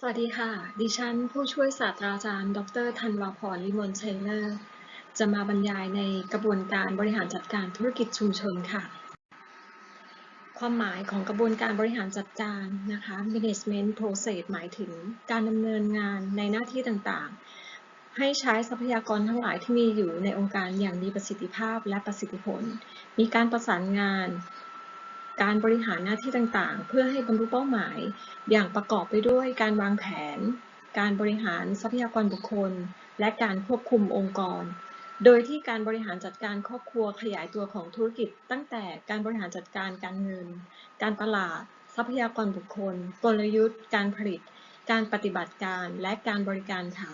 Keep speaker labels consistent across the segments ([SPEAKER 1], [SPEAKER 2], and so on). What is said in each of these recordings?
[SPEAKER 1] สวัสดีค่ะ ดิฉันผู้ช่วยศาสตราจารย์ ดรธันวาพรลิมนเชลเลอร์ จะมาบรรยายในกระบวนการบริหารจัดการธุรกิจชุมชนค่ะ ความหมายของกระบวนการบริหารจัดการนะคะ management process หมายถึงการดำเนินงานในหน้าที่ต่างๆ ให้ใช้ทรัพยากรทั้งหลายที่มีอยู่ในองค์การอย่างมีประสิทธิภาพและประสิทธิผล มีการประสานงาน การบริหารหน้าที่ต่างๆ เพื่อให้บรรลุเป้าหมาย อย่างประกอบไปด้วยการวางแผน การบริหารทรัพยากรบุคคล และการควบคุมองค์กร โดยที่การบริหารจัดการครอบครัวขยายตัวของธุรกิจ ตั้งแต่การบริหารจัดการการเงิน การตลาด ทรัพยากรบุคคล กลยุทธ์ การผลิต การปฏิบัติการ และการบริการค่ะ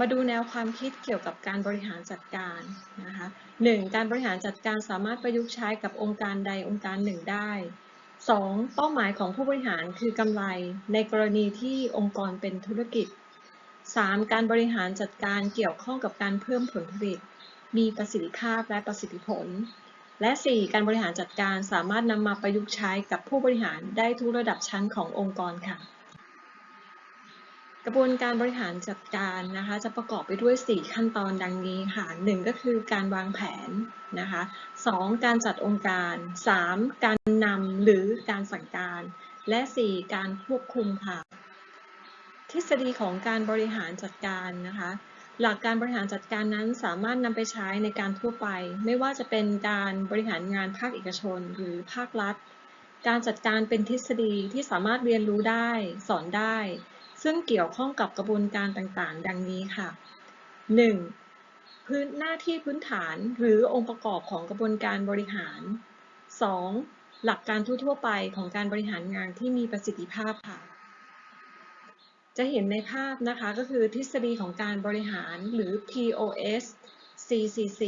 [SPEAKER 1] มาดูแนวความคิดเกี่ยวกับการบริหารจัดการนะคะ 1. การบริหารจัดการสามารถประยุกต์ใช้กับองค์การใดองค์การหนึ่งได้ 2. เป้าหมายของผู้บริหารคือกำไร ในกรณีที่องค์กรเป็นธุรกิจ 3. การบริหารจัดการเกี่ยวข้องกับการเพิ่มผลผลิต มีประสิทธิภาพและประสิทธิผล และ 4. การบริหารจัดการสามารถนำมาประยุกต์ใช้กับผู้บริหารได้ทุกระดับชั้นขององค์กรค่ะ กระบวนการบริหารจัดการนะคะ จะประกอบไปด้วย 4 ขั้นตอนดังนี้ค่ะ1ก็คือการวางแผนนะคะ 2. การจัดองค์การ 3. การนำหรือการสั่งการ และ 4. การควบคุมค่ะ ทฤษฎีของการบริหารจัดการนะคะ หลักการบริหารจัดการนั้นสามารถนำไปใช้ในการทั่วไป ไม่ว่าจะเป็นการบริหารงานภาคเอกชน หรือภาครัฐ การจัดการเป็นทฤษฎีที่สามารถเรียนรู้ได้ สอนได้ ซึ่งเกี่ยวข้องกับกระบวนการต่างๆ ดังนี้ค่ะ 1. พื้นหน้าที่พื้นฐานหรือองค์ประกอบของกระบวนการบริหาร 2. หลักการทั่วๆไปของการบริหารงานที่มีประสิทธิภาพค่ะ จะเห็นในภาพนะคะก็คือทฤษฎีของการบริหารหรือ POS CCC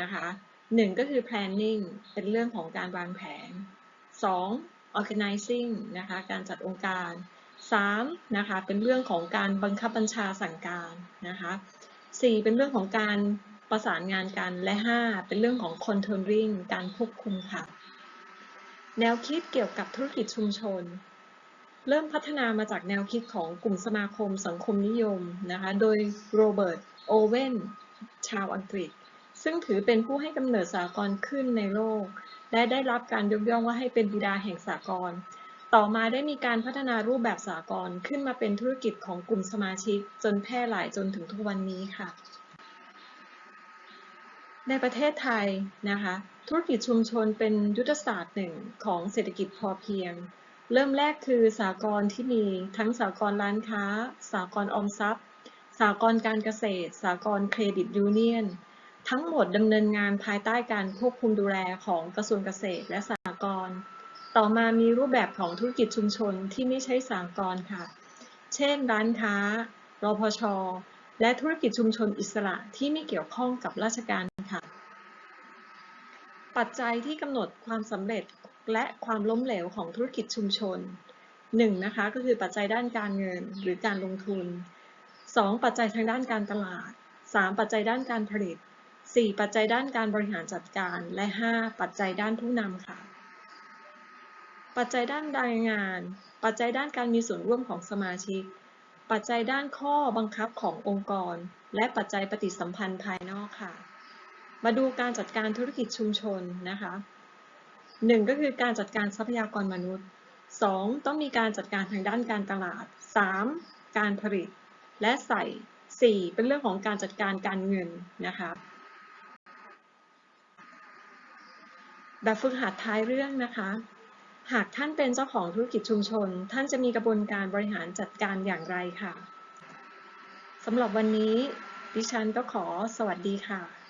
[SPEAKER 1] นะคะ1ก็คือ planning เป็นเรื่องของการวางแผน 2. organizing นะคะ การจัดองค์การ 3. นะคะเป็นเรื่องของการบังคับบัญชาสั่งการนะคะ 4. เป็นเรื่องของการประสานงานกันและ 5. เป็นเรื่องของ controlling การควบคุมค่ะ แนวคิดเกี่ยวกับธุรกิจชุมชน เริ่มพัฒนามาจากแนวคิดของกลุ่มสมาคมสังคมนิยมนะคะโดยโรเบิร์ตโอเวนชาวอังกฤษ ซึ่งถือเป็นผู้ให้กำเนิดสากลขึ้นในโลก และได้รับการยกย่องว่าให้เป็นบิดาแห่งสากล ต่อมาได้มีการพัฒนารูปแบบสากลขึ้นมาเป็นธุรกิจของกลุ่มสมาชิก จนแพร่หลายจนถึงทุกวันนี้ค่ะ ในประเทศไทยนะคะ ธุรกิจชุมชนเป็นยุทธศาสตร์หนึ่งของเศรษฐกิจพอเพียง เริ่มแรกคือสากลที่มีทั้งสากลร้านค้า สากลออมทรัพย์ สากลการเกษตร สากลเครดิตยูเนียน ทั้งหมดดำเนินงานภายใต้การควบคุมดูแลของกระทรวงเกษตรและสหกรณ์ ต่อมามีรูปแบบของธุรกิจชุมชนที่ไม่ใช่สากลค่ะ เช่น ร้านค้ารพช และธุรกิจชุมชนอิสระที่ไม่เกี่ยวข้องกับราชการค่ะ ปัจจัยที่กำหนดความสำเร็จและความล้มเหลวของธุรกิจชุมชน 1. นะคะก็คือปัจจัยด้านการเงินหรือการลงทุน 2. ปัจจัยทางด้านการตลาด 3. ปัจจัยด้านการผลิต 4. ปัจจัยด้านการบริหารจัดการ และ 5. ปัจจัยด้านผู้นำค่ะ ปัจจัยด้านรายงาน ปัจจัยด้านการมีส่วนร่วมของสมาชิก ปัจจัยด้านข้อบังคับขององค์กร และปัจจัยปฏิสัมพันธ์ภายนอกค่ะ มาดูการจัดการธุรกิจชุมชนนะคะ 1. ก็คือการจัดการทรัพยากรมนุษย์ 2. ต้องมีการจัดการทางด้านการตลาด 3. การผลิต และใส่ 4. เป็นเรื่องของการจัดการการเงินนะคะแบบฝึกหัดท้ายเรื่องนะคะ หากท่านเป็นเจ้าของธุรกิจชุมชน ท่านจะมีกระบวนการบริหารจัดการอย่างไรค่ะสำหรับวันนี้ ดิฉันก็ขอสวัสดีค่ะ